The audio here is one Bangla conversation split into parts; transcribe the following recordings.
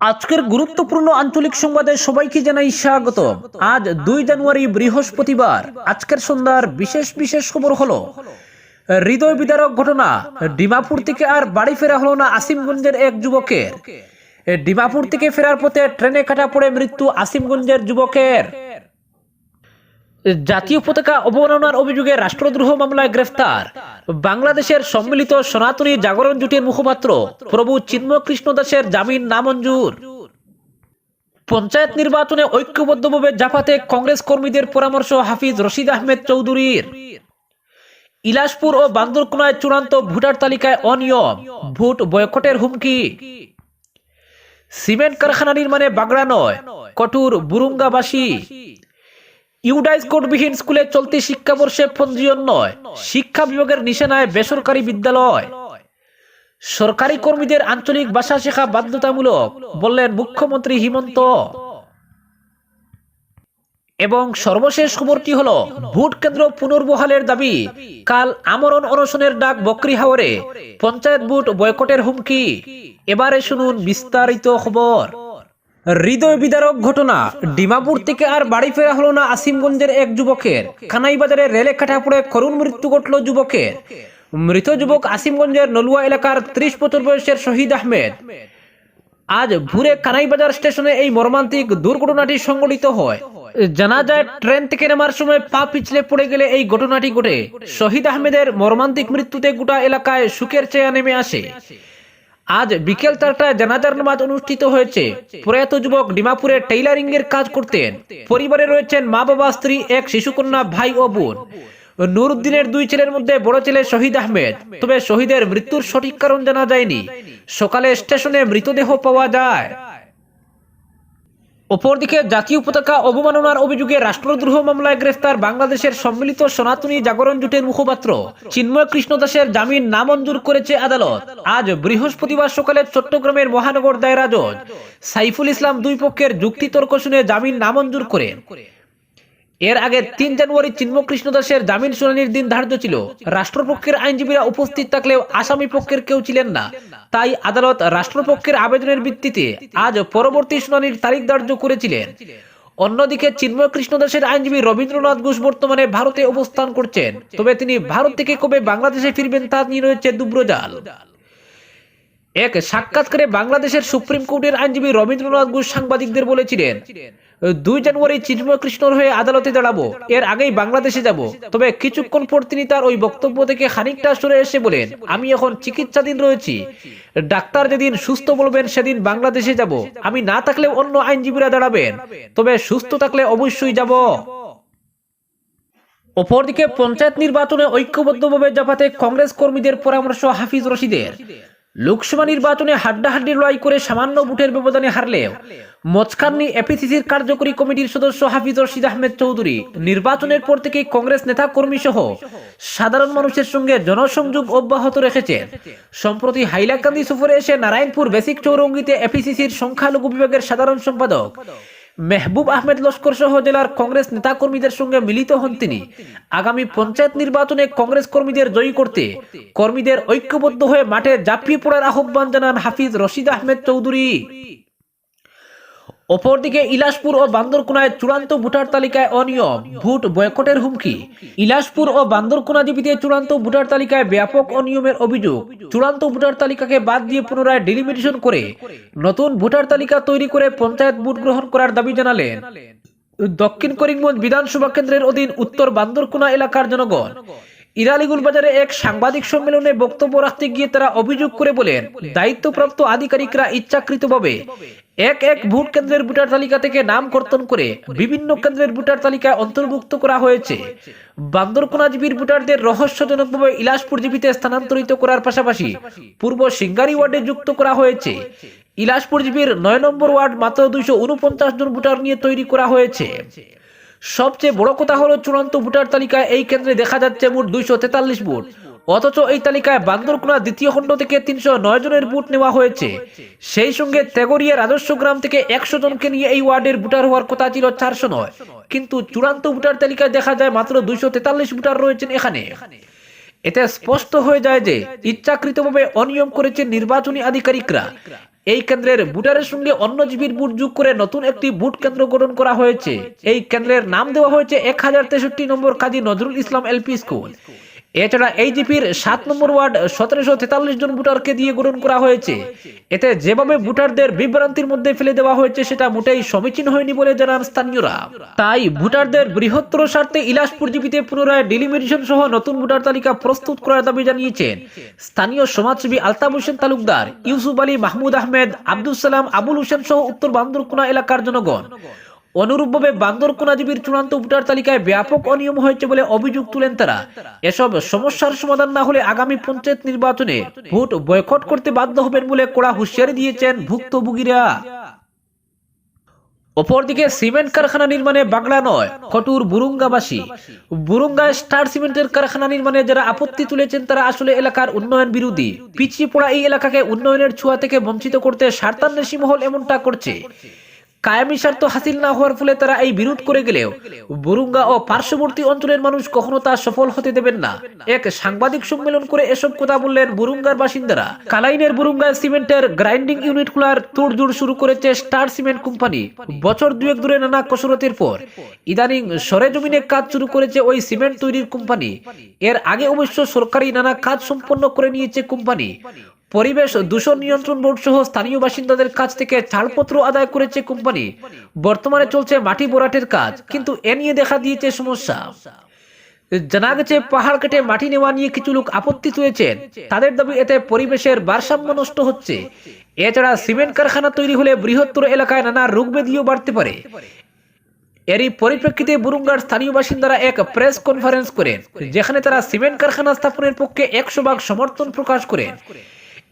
আজকের গুরুত্বপূর্ণ আঞ্চলিক সংবাদে সবাইকে জানাই স্বাগত। আজ দুই জানুয়ারি বৃহস্পতিবার, আজকের সন্ধ্যার বিশেষ বিশেষ খবর হলো, হৃদয় বিদারক ঘটনা, ডিমাপুর থেকে আর বাড়ি ফেরা হলো না আসিমগঞ্জের এক যুবকের। ডিমাপুর থেকে ফেরার পথে ট্রেনে কাটা পড়ে মৃত্যু আসিমগঞ্জের যুবকের। জাতীয় পতাকা অবমাননার অভিযোগে রাষ্ট্রদ্রোহ মামলায় গ্রেফতার। বাংলাদেশের সম্মিলিত সনাতনী জাগরণ জুটির মুখপাত্র প্রভু চিন্ময় কৃষ্ণ দাসের জামিন নামঞ্জুর। পঞ্চায়েত নির্বাচনে ঐক্যবদ্ধভাবে জাপাতে কংগ্রেস কর্মীদের পরামর্শ হাফিজ রশিদ আহমেদ চৌধুরীর। ইলাসপুর ও বান্দরকুনায় চূড়ান্ত ভোটার তালিকায় অনিয়ম, ভোট বয়কটের হুমকি। সিমেন্ট কারখানা নির্মাণে বাগড়া নয়, কঠোর বুরুঙ্গাবাসী। ইউডাইজ কোডবিহীন স্কুলে চলতি শিক্ষাবর্ষে পঞ্জীয়ন নয়। শিক্ষা বিভাগের নিশানায় বেসরকারি বিদ্যালয়। সরকারি কর্মীদের আঞ্চলিক ভাষা শেখা বাধ্যতামূলক, বললেন মুখ্যমন্ত্রী হিমন্ত। এবং সর্বশেষ খবরটি হলো, ভোট কেন্দ্র পুনর্বহালের দাবি, কাল আমরণ অনশনের ডাক বকরি হাওরে, পঞ্চায়েত ভোট বয়কটের হুমকি। এবারে শুনুন বিস্তারিত খবর। হৃদয় বিদারক ঘটনা। ডিমাপুর থেকে আর বাড়ি ফেরা হলো না আসিমগঞ্জের এক যুবকের। কানাইবাজারে রেলে কাটা পড়ে করুণ মৃত্যু ঘটল যুবকের। মৃত যুবক আসিমগঞ্জের নলুয়া এলাকার ত্রিশ বছর বয়সের শহীদ আহমেদ। আজ ভোরে কানাইবাজার স্টেশনে এই মর্মান্তিক দুর্ঘটনাটি সংঘটিত হয়। জানা যায়, ট্রেন থেকে নামার সময় পা পিছলে পড়ে গেলে এই ঘটনাটি ঘটে। শহীদ আহমেদের মর্মান্তিক মৃত্যুতে গোটা এলাকায় সুখের চেয়া নেমে আসে। আজ বিকেল চারটায় জানাজার নামাজ অনুষ্ঠিত হয়েছে। প্রয়াত যুবক ডিমাপুরে টেইলারিং এর কাজ করতেন। পরিবারে রয়েছেন মা বাবা, স্ত্রী, এক শিশুকন্যা, ভাই ও বোন। নুরুদ্দিনের দুই ছেলের মধ্যে বড় ছেলে শহীদ আহমেদ। তবে শহীদের মৃত্যুর সঠিক কারণ জানা যায়নি। সকালে স্টেশনে মৃতদেহ পাওয়া যায়। অপরদিকে জাতীয় পতাকা অবমাননার অভিযোগে রাষ্ট্রদ্রোহ মামলায় গ্রেফতার বাংলাদেশের সম্মিলিত সনাতনী জাগরণ জোটের মুখপাত্র। চিন্ময় কৃষ্ণ দাসের জামিন নামঞ্জুর করেছে আদালত। আজ বৃহস্পতিবার সকালে চট্টগ্রামের মহানগর দায়রা জজ সাইফুল ইসলাম দুই পক্ষের যুক্তিতর্ক শুনে জামিন নামঞ্জুর করেন। এর আগে তিন জানুয়ারি চিন্ময় কৃষ্ণ দাসের জামিন শুনানির দিন ধার্য ছিল। রাষ্ট্রপক্ষের আইনজীবীরা উপস্থিত থাকলেও আসামি পক্ষের কেউ ছিলেন না। তাই আদালত রাষ্ট্রপক্ষের আবেদনের ভিত্তিতে আজ পরবর্তী শুনানির তারিখ ধার্য করেছিলেন। অন্যদিকে চিন্ময় কৃষ্ণ দাসের আইনজীবী রবীন্দ্রনাথ ঘোষ বর্তমানে ভারতে অবস্থান করছেন। তবে তিনি ভারত থেকে কবে বাংলাদেশে ফিরবেন তা নিয়ে রয়েছে দুব্রজাল। এক সাক্ষাৎকারে বাংলাদেশের সুপ্রিম কোর্টের আইনজীবী রবীন্দ্রনাথ ঘোষ সাংবাদিকদের বলেছিলেন দুই জানুয়ারি চিন্ময় কৃষ্ণর হয়ে আদালতে দাঁড়াবো। এর আগেই বাংলাদেশে যাব। তবে কিছুক্ষণ পর তিনি তার ওই বক্তব্য থেকে খানিকটা সরে এসে বলেন, আমি এখন চিকিৎসাধীন রয়েছি। ডাক্তার যেদিন সুস্থ বলবেন, সেদিন বাংলাদেশে যাব। আমি না থাকলে অন্য আইনজীবীরা দাঁড়াবেন। তবে সুস্থ থাকলে অবশ্যই যাব। অপরদিকে পঞ্চায়েত নির্বাচনে ঐক্যবদ্ধভাবে জাপাতে কংগ্রেস কর্মীদের পরামর্শ হাফিজ রশিদের। লোকসভা নির্বাচনে হাড্ডাহাড্ডি লড়াই করে সামান্য ভোটের ব্যবধানে হারলেও মচকান্নি এপিসিসির কার্যকরী কমিটির সদস্য হাফিজ রশিদ আহমেদ চৌধুরী নির্বাচনের পর থেকেই কংগ্রেস নেতা কর্মী সহ সাধারণ মানুষের সঙ্গে জনসংযোগ অব্যাহত রেখেছেন সম্প্রতি হাইলাকান্দি সফরে এসে নারায়ণপুর বেসিক চৌরঙ্গিতে এপিসিসির সংখ্যালঘু বিভাগের সাধারণ সম্পাদক মেহবুব আহমেদ লস্কর সহ জেলার কংগ্রেস নেতাকর্মীদের সঙ্গে মিলিত হন তিনি। আগামী পঞ্চায়েত নির্বাচনে কংগ্রেস কর্মীদের জয়ী করতে কর্মীদের ঐক্যবদ্ধ হয়ে মাঠে ঝাঁপিয়ে পড়ার আহ্বান জানান হাফিজ রশিদ আহমেদ চৌধুরী। অপরদিকে ইলাসপুর ও বান্দরকোনায় চূড়ান্ত ভোটার তালিকায় অনিয়ম, ভোট বয়কটের হুমকি। ইলাসপুর ও বান্দরকোনা জীবিতে চূড়ান্ত ভোটার তালিকায় ব্যাপক অনিয়মের অভিযোগ। চূড়ান্ত ভোটার তালিকাকে বাদ দিয়ে পুনরায় ডিলিমিটেশন করে নতুন ভোটার তালিকা তৈরি করে পঞ্চায়েত ভোট গ্রহণ করার দাবি জানালেন। দক্ষিণ করিমগঞ্জ বিধানসভা কেন্দ্রের অধীন উত্তর বান্দরকোনা এলাকার জনগণ। ইরালিগুল বাজারে এক সাংবাদিক সম্মেলনে বক্তব্য রাখতে গিয়ে তারা অভিযোগ করে বলেন, দায়িত্বপ্রাপ্ত আধিকারিকরা ইচ্ছাকৃতভাবে এক এক ভোট কেন্দ্রের ভোটার তালিকা থেকে নাম কর্তন করে বিভিন্ন কেন্দ্রের ভোটার তালিকায় অন্তর্ভুক্ত করা হয়েছে। বান্দরকোনা জীবীর ভোটারদের রহস্যজনকভাবে ইলাসপুর জীবিতে স্থানান্তরিত করার পাশাপাশি পূর্ব সিঙ্গারি ওয়ার্ডে যুক্ত করা হয়েছে। ইলাসপুর জীবীর নয় নম্বর ওয়ার্ড মাত্র দুইশো উনপঞ্চাশ জন ভোটার নিয়ে তৈরি করা হয়েছে। সবচেয়ে বড় কথা হলো চূড়ান্ত ভোটার তালিকায় এই কেন্দ্রে দেখা যাচ্ছে মোট দুইশো তেতাল্লিশ ভোট। অথচ এই তালিকায় বান্দরকুনা দ্বিতীয় খণ্ড থেকে তিনশো নয় জনের ভোট নেওয়া হয়েছে। সেই সঙ্গে তেগরিয়া রাজস্ব গ্রাম থেকে একশো জনকে নিয়ে এই ওয়ার্ডের ভোটার হওয়ার কথা ছিল চারশো নয়। কিন্তু চূড়ান্ত ভোটার তালিকায় দেখা যায় মাত্র দুইশো তেতাল্লিশ ভোটার রয়েছেন এখানে। এতে স্পষ্ট হয়ে যায় যে ইচ্ছাকৃতভাবে অনিয়ম করেছে নির্বাচনী আধিকারিকরা। এই কেন্দ্রের বুটারের সঙ্গে অন্য জীবীর বুট যোগ করে নতুন একটি বুট কেন্দ্র গঠন করা হয়েছে। এই কেন্দ্রের নাম দেওয়া হয়েছে এক হাজার তেষট্টি নম্বর কাজী নজরুল ইসলাম এলপি স্কুল। এছাড়া এই জিপির সাত নম্বর ওয়ার্ড সতেরোশো তেতাল্লিশ জন ভোটারকে দিয়ে গঠন করা হয়েছে। এতে যেভাবে ভোটারদের বিভ্রান্তির মধ্যে ফেলে দেওয়া হয়েছে, সেটা মোটেই সমীচীন হয়নি বলে জানান স্থানীয়রা। তাই ভোটারদের বৃহত্তর স্বার্থে ইলাসপুর জিপিতে পুনরায় ডিলিমিটেশন সহ নতুন ভোটার তালিকা প্রস্তুত করার দাবি জানিয়েছেন স্থানীয় সমাজসেবী আলতাফ হোসেন তালুকদার, ইউসুফ আলী মাহমুদ আহমেদ আব্দুল সালাম, আবুল হোসেন সহ উত্তর বান্দরকুনা এলাকার জনগণ। অনুরূপভাবে বান্দরকুনা জীবীর চূড়ান্ত ভোটার তালিকায় ব্যাপক অনিয়ম হয়েছে বলে অভিযোগ তুলেন তারা। এসব সমস্যার সমাধান না হলে আগামী পঞ্চায়েত নির্বাচনে ভোট বয়কট করতে বাধ্য হবেন বলে কড়া হুঁশিয়ারি দিয়েছেন ভুক্তভোগীরা। অপরদিকে সিমেন্ট কারখানা নির্মাণে বাংলা নয়, কটুর বুরুঙ্গাবাসী। বুরুঙ্গায় স্টার সিমেন্টের কারখানা নির্মাণে যারা আপত্তি তুলেছেন তারা আসলে এলাকার উন্নয়ন বিরোধী। পিছিয়ে পড়া এই এলাকাকে উন্নয়নের ছোঁয়া থেকে বঞ্চিত করতে স্বার্থান্বেষী মহল এমনটা করছে। কায়ামি স্বার্থ হাসিল না হওয়ার ফলে তারা এই বিরোধ করে গেলেও বুরুঙ্গা ও পার্শ্ববর্তী অঞ্চলের মানুষ কখনো তা সফল হতে দেবেন না। এক সাংবাদিক সম্মেলন করে এসব কথা বললেন বুরুঙ্গার বাসিন্দারা। কালাইনের বুরুঙ্গা সিমেন্টের গ্রাইন্ডিং ইউনিট খোলার তোড়জোড় শুরু করেছে স্টার সিমেন্ট কোম্পানি। বছর দুয়েক ধরে নানা কসরতের পর ইদানিং সরে জমিনে কাজ শুরু করেছে ওই সিমেন্ট তৈরির কোম্পানি। এর আগে অবশ্য সরকারি নানা কাজ সম্পন্ন করে নিয়েছে কোম্পানি। পরিবেশ দূষণ নিয়ন্ত্রণ বোর্ড সহ স্থানীয় বাসিন্দাদের কাছ থেকে ছাড়পত্র আদায় করেছে কোম্পানি। বর্তমানে চলছে মাটি বোরাটের কাজ, কিন্তু এ নিয়ে দেখা দিয়েছে সমস্যা। জানা গেছে, পাহাড় কেটে মাটি নেওয়া নিয়ে কিছু লোক আপত্তি তুলেছেন। তাদের দাবি, এতে পরিবেশের ভারসাম্য নষ্ট হচ্ছে। এছাড়া সিমেন্ট কারখানা তৈরি হলে বৃহত্তর এলাকায় নানা রোগ ব্যাধিও বাড়তে পারে। এরই পরিপ্রেক্ষিতে বুরুঙ্গার স্থানীয় বাসিন্দারা এক প্রেস কনফারেন্স করেন, যেখানে তারা সিমেন্ট কারখানা স্থাপনের পক্ষে একশো ভাগ সমর্থন প্রকাশ করেন।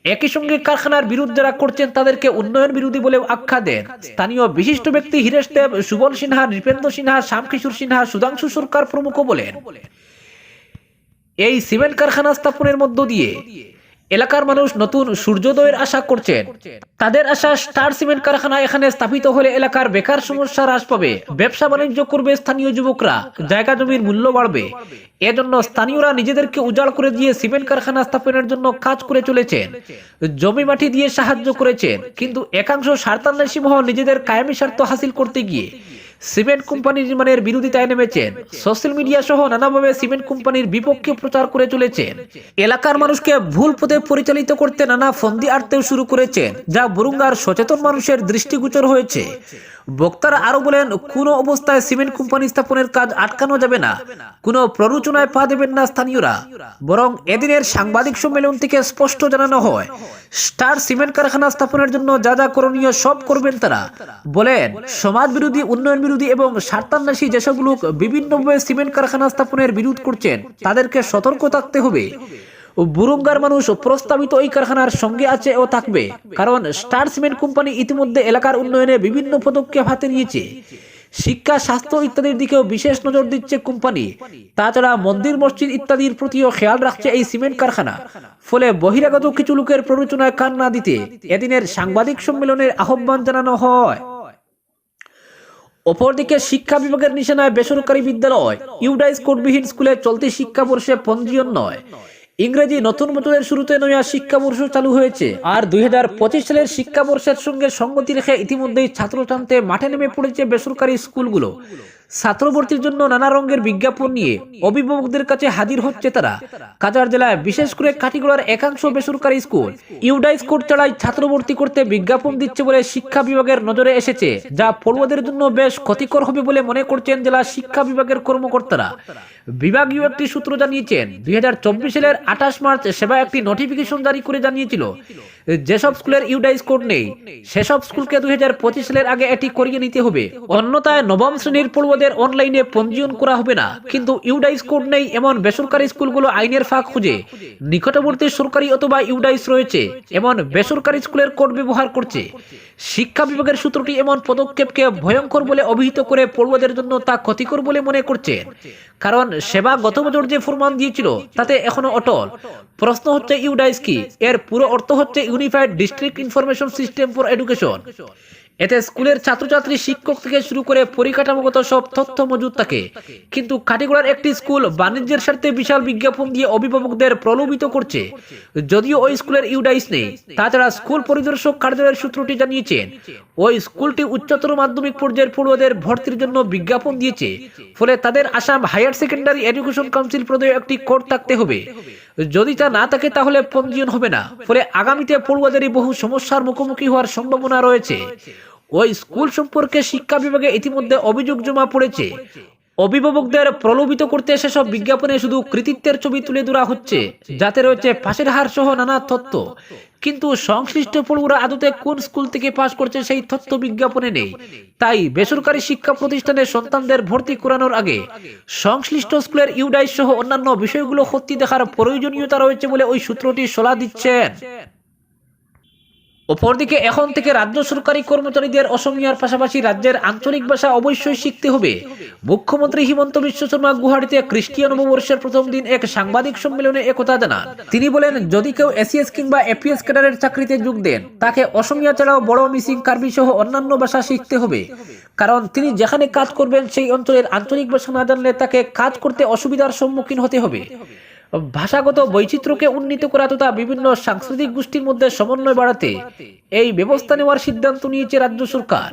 একই সঙ্গে কারখানার বিরুদ্ধে যারা করছেন, তাদেরকে উন্নয়ন বিরোধী বলে আখ্যা দেন। স্থানীয় বিশিষ্ট ব্যক্তি হিরেশ দেব, সুবল সিনহা, নৃপেন্দ্র সিনহা, শ্যামকিশোর সিনহা, সুধাংশু সরকার প্রমুখ বলেন। এই সিমেন্ট কারখানা স্থাপনের মধ্য দিয়ে এলাকার মানুষ নতুন সূর্যোদয়ের আশা করছেন। তাদের আশা স্টার সিমেন্ট কারখানা এখানে স্থাপিত হলে এলাকার বেকার সমস্যা হ্রাস পাবে। ব্যবসা বাণিজ্য করবে স্থানীয় যুবকরা। জায়গা জমির মূল্য বাড়বে। এজন্য স্থানীয়রা নিজেদেরকে উজাড় করে দিয়ে সিমেন্ট কারখানা স্থাপনের জন্য কাজ করে চলেছেন। জমি মাটি দিয়ে সাহায্য করেছেন। কিন্তু একাংশ স্বার্থান্বেষী মহল নিজেদের কায়েমি স্বার্থ হাসিল করতে গিয়ে সিমেন্ট কোম্পানি নির্মাণের বিরোধিতায় নেমেছেন। সোশ্যাল মিডিয়া সহ নানাভাবে সিমেন্ট কোম্পানির বিপক্ষে প্রচার করে চলেছেন। এলাকার মানুষকে ভুল পথে পরিচালিত করতে নানা ফন্দি আড়তেও শুরু করেছেন, যা বুরুঙ্গার সচেতন মানুষের দৃষ্টিগোচর হয়েছে। বক্তারা আরও বলেন, কোনো অবস্থায় সিমেন্ট কোম্পানি স্থাপনের কাজ আটকানো যাবে না। কোনো প্ররোচনায় পা দেবেন না স্থানীয়রা। বরং এদিনের সাংবাদিক সম্মেলন থেকে স্পষ্ট জানানো হয়, স্টার সিমেন্ট কারখানা স্থাপনের জন্য যা যা করণীয় সব করবেন তারা। বলেন সমাজ বিরোধী উন্নয়ন বিরোধী এবং স্বার্থান্বেষী যেসব লোক বিভিন্নভাবে সিমেন্ট কারখানা স্থাপনের বিরোধ করছেন, তাদেরকে সতর্ক থাকতে হবে। বুরুঙ্গার মানুষ প্রস্তাবিত এই কারখানার সঙ্গে আছে ও থাকবে, কারণ স্টার সিমেন্ট কোম্পানি ইতিমধ্যে এলাকার উন্নয়নে বিভিন্ন পদক্ষেপ হাতে নিয়েছে। শিক্ষা, স্বাস্থ্য ইত্যাদির দিকেও বিশেষ নজর দিচ্ছে কোম্পানি। তাছাড়া মন্দির, মসজিদ ইত্যাদির প্রতিও খেয়াল রাখছে এই সিমেন্ট কারখানা। ফলে বহিরাগত কিছু লোকের প্ররোচনায় কান না দিতে এদিনের সাংবাদিক সম্মেলনের আহ্বান জানানো হয়। অপরদিকে শিক্ষা বিভাগের নিশানায় বেসরকারি বিদ্যালয় ইউডাইস কোডবিহীন স্কুলে চলতি শিক্ষাবর্ষে পঞ্জীয়ন নয়। ইংরেজি নতুন বছরের শুরুতে নয়া শিক্ষাবর্ষ চালু হয়েছে আর দুই হাজার পঁচিশ সালের শিক্ষাবর্ষের সঙ্গে সঙ্গতি রেখে ইতিমধ্যেই ছাত্র টানতে মাঠে নেমে পড়েছে বেসরকারি স্কুলগুলো। ছাত্রভর্তির জন্য নানা রঙের বিজ্ঞাপন নিয়ে অভিভাবকদের কাছে হাজির হচ্ছে তারা। কাজার জেলায় বিশেষ করে কাটিগড়ার একাংশ বেসরকারি স্কুল ইউডাইস কোড ছাড়াই ছাত্রভর্তি করতে বিজ্ঞাপন দিচ্ছে বলে শিক্ষা বিভাগের নজরে এসেছে, যা পড়ুয়াদের জন্য বেশ ক্ষতিকর হবে বলে মনে করছেন জেলা শিক্ষা বিভাগের কর্মকর্তারা। বিভাগীয় একটি সূত্র জানিয়েছেন, দুই হাজার চব্বিশ সালের আঠাশ মার্চ সেবা একটি নোটিফিকেশন জারি করে জানিয়েছিল, যেসব স্কুলের ইউডাইস কোড নেই, সেসব স্কুলকে দুই হাজার পঁচিশ সালের আগে এটি করিয়ে নিতে হবে। অন্যথায় নবম শ্রেণির পড়ুয়াদের অনলাইনে পঞ্জীয়ন করা হবে না। কিন্তু ইউডাইস কোড নেই এমন বেসরকারি স্কুলগুলো আইনের ফাঁক খুঁজে। নিকটবর্তী সরকারি অথবা ইউডাইস রয়েছে এমন বেসরকারি স্কুলের কোড ব্যবহার করছে। শিক্ষা বিভাগের সূত্রটি এমন পদক্ষেপকে ভয়ঙ্কর বলে অভিহিত করে পড়ুয়াদের জন্য তা ক্ষতিকর বলে মনে করছেন কারণ সেবা গত বছর যে ফরমান দিয়েছিল, তাতে এখনও অটল। প্রশ্ন হচ্ছে ইউডাইস কি? এর পুরো অর্থ হচ্ছে unified district information system for education এতে স্কুলের ছাত্রছাত্রী, শিক্ষক থেকে শুরু করে পরিকাঠামোগত সব তথ্য মজুদ থাকে। কিন্তু কাটিগড়ার একটি স্কুল বাণিজ্যের স্বার্থে বিশাল বিজ্ঞাপন দিয়ে অভিভাবকদের প্রলোভিত করছে। যদিও ওই স্কুলের ইউডাইস নেই, তাছাড়া স্কুল পরিদর্শক কার্যালয়ের সূত্রটি জানিয়েছেন, ওই স্কুলটি উচ্চতর মাধ্যমিক পর্যায়ের পড়ুয়াদের ভর্তির জন্য বিজ্ঞাপন দিয়েছে। ফলে তাদের Assam higher secondary education council প্রদেয় একটি কোর্ট থাকতে হবে। যদি তা না থাকে, তাহলে পঞ্জীয়ন হবে না। ফলে আগামীতে পড়ুয়াদেরই বহু সমস্যার মুখোমুখি হওয়ার সম্ভাবনা রয়েছে। ওই স্কুল সম্পর্কে শিক্ষা বিভাগে ইতিমধ্যে অভিযোগ জমা পড়েছে। অভিভাবকদের প্রলোভিত করতে সেসব বিজ্ঞাপনে শুধু কৃতিত্বের ছবি তুলে ধরা হচ্ছে, যাতে রয়েছে পাশের হার সহ নানা তথ্য। কিন্তু সংশ্লিষ্ট পড়ুয়ারা আদতে কোন স্কুল থেকে পাশ করছে সেই তথ্য বিজ্ঞাপনে নেই। তাই বেসরকারি শিক্ষা প্রতিষ্ঠানে সন্তানদের ভর্তি করানোর আগে সংশ্লিষ্ট স্কুলের ইউডাইস সহ অন্যান্য বিষয়গুলো সত্যি দেখার প্রয়োজনীয়তা রয়েছে বলে ওই সূত্রটি সলা দিচ্ছেন। অপরদিকে এখন থেকে রাজ্য সরকারি কর্মচারীদের অসমিয়ার পাশাপাশি রাজ্যের আঞ্চলিক ভাষা অবশ্যই শিখতে হবে। মুখ্যমন্ত্রী হিমন্ত বিশ্ব শর্মা গুয়াহাটিতে খ্রিস্টীয় নববর্ষের প্রথম দিন এক সাংবাদিক সম্মেলনে একথা জানান। তিনি বলেন, যদি কেউ এসিএস কিংবা এপিএস ক্যাডারের চাকরিতে যোগ দেন, তাকে অসমিয়া ছাড়াও বড় মিসিং কার্বি সহ অন্যান্য ভাষা শিখতে হবে। কারণ তিনি যেখানে কাজ করবেন, সেই অঞ্চলের আঞ্চলিক ভাষা না জানলে তাকে কাজ করতে অসুবিধার সম্মুখীন হতে হবে। ভাষাগত বৈচিত্র্যকে উন্নীত করা তথা বিভিন্ন সাংস্কৃতিক গোষ্ঠীর মধ্যে সমন্বয় বাড়াতে এই ব্যবস্থা নেওয়ার সিদ্ধান্ত নিয়েছে রাজ্য সরকার।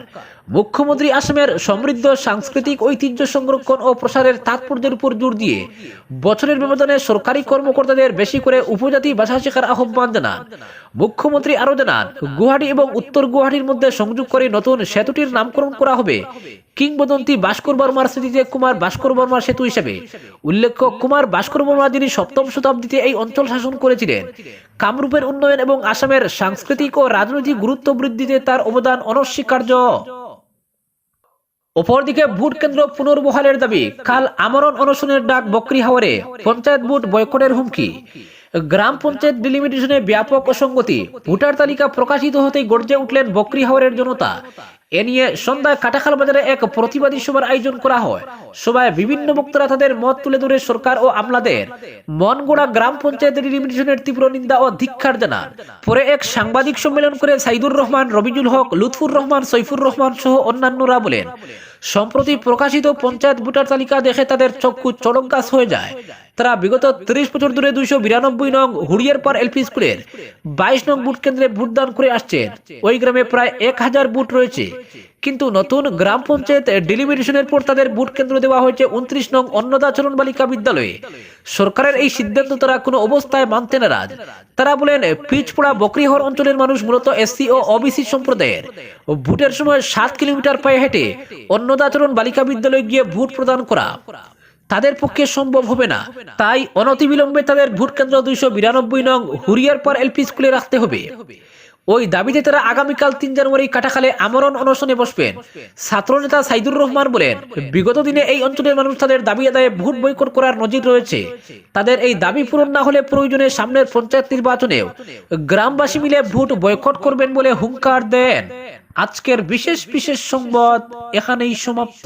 মুখ্যমন্ত্রী আসামের সমৃদ্ধ সাংস্কৃতিক ঐতিহ্য সংরক্ষণ ও প্রসারের তাৎপর্যের উপর জোর দিয়ে বছরের ব্যবধানে সরকারি কর্মকর্তাদের বেশি করে উপজাতি ভাষা শেখার আহ্বান জানান। মুখ্যমন্ত্রী আরও জানান, গুয়াহাটি এবং উত্তর গুয়াহাটির মধ্যে সংযোগ করে নতুন সেতুটির নামকরণ করা হবে। কিংবদন্তি ভাস্কর বর্মার স্মৃতিতে কুমার ভাস্কর বর্মার সেতু হিসেবে। উল্লেখ্য, কুমার ভাস্কর বর্মা যিনি সপ্তম শতাব্দীতে এই অঞ্চল শাসন করেছিলেন, কামরূপের উন্নয়ন এবং আসামের সাংস্কৃতিক ও রাজনৈতিক গুরুত্ব বৃদ্ধিতে তার অবদান অনস্বীকার্য। অপরদিকে ভোট কেন্দ্র পুনর্বহালের দাবি, কাল আমরণ অনশনের ডাক বকরি হাওয়ারে পঞ্চায়েত ভোট বয়কটের হুমকি। গ্রাম পঞ্চায়েত ডিলিমিটেশনে ব্যাপক অসঙ্গতি, ভোটার তালিকা প্রকাশিত হতেই গর্জে উঠলেন বকরি হাওয়ারের জনতা। এ নিয়ে সন্ধ্যায় কাটাখাল বাজারে এক প্রতিবাদী সভার আয়োজন করা হয়। সভায় বিভিন্ন বক্তারা তাদের মত তুলে ধরে সরকার ও আমলাদের। মনগোড়া গ্রাম পঞ্চায়েত ডিলিমিটেশনের তীব্র নিন্দা ও ধিক্ষার জানান। পরে এক সাংবাদিক সম্মেলন করে সাইদুর রহমান, রবিজুল হক, লুৎফুর রহমান, সৈফুর রহমান সহ অন্যান্যরা বলেন, সম্প্রতি প্রকাশিত পঞ্চায়েত ভোটার তালিকা দেখে তাদের চক্ষু চড়ক গাছ হয়ে যায়। তারা বিগত ত্রিশ বছর ধরে দুইশো বিরানব্বই নং হুড়িয়ার পার এলপি স্কুলের বাইশ নং বুথ কেন্দ্রে ভোটদান করে আসছেন। ওই গ্রামে প্রায় এক হাজার ভোট রয়েছে। কিন্তু নতুন গ্রাম পঞ্চায়েত ডেলিমিটেশনের পর তাদের বুথ কেন্দ্র দেওয়া হয়েছে উনত্রিশ নং অন্নদাচরণ বালিকা বিদ্যালয়ে। সরকারের এই সিদ্ধান্ত তারা কোনো অবস্থায় মানতে নারাজ। তারা বলেন পিচপড়া বকরিহর অঞ্চলের মানুষ মূলত এসসি ও ওবিসি সম্প্রদায়ের। ভোটের সময় সাত কিলোমিটার পায়ে হেঁটে অন্নদাচরণ বালিকা বিদ্যালয়ে গিয়ে ভোট প্রদান করা। তাদের পক্ষে সম্ভব হবে না। তাই অনতিবিলম্বে তাদের ভোট কেন্দ্র দুইশো বিরানব্বই নং হুরিয়ার পর এলপি স্কুলে রাখতে হবে। ওই দাবিতে তারা আগামীকাল তিন জানুয়ারি কাটাখালে আমরণ অনশনে বসবেন। ছাত্রনেতা সাইদুর রহমান বলেন, বিগত দিনে এই অঞ্চলের মানুষ তাদের দাবি আদায়ে ভোট বৈকট করার নজির রয়েছে। তাদের এই দাবি পূরণ না হলে প্রয়োজনে সামনের পঞ্চায়েত নির্বাচনেও গ্রামবাসী মিলে ভোট বয়কট করবেন বলে হুঙ্কার দেন। আজকের বিশেষ বিশেষ সংবাদ এখানেই সমাপ্ত।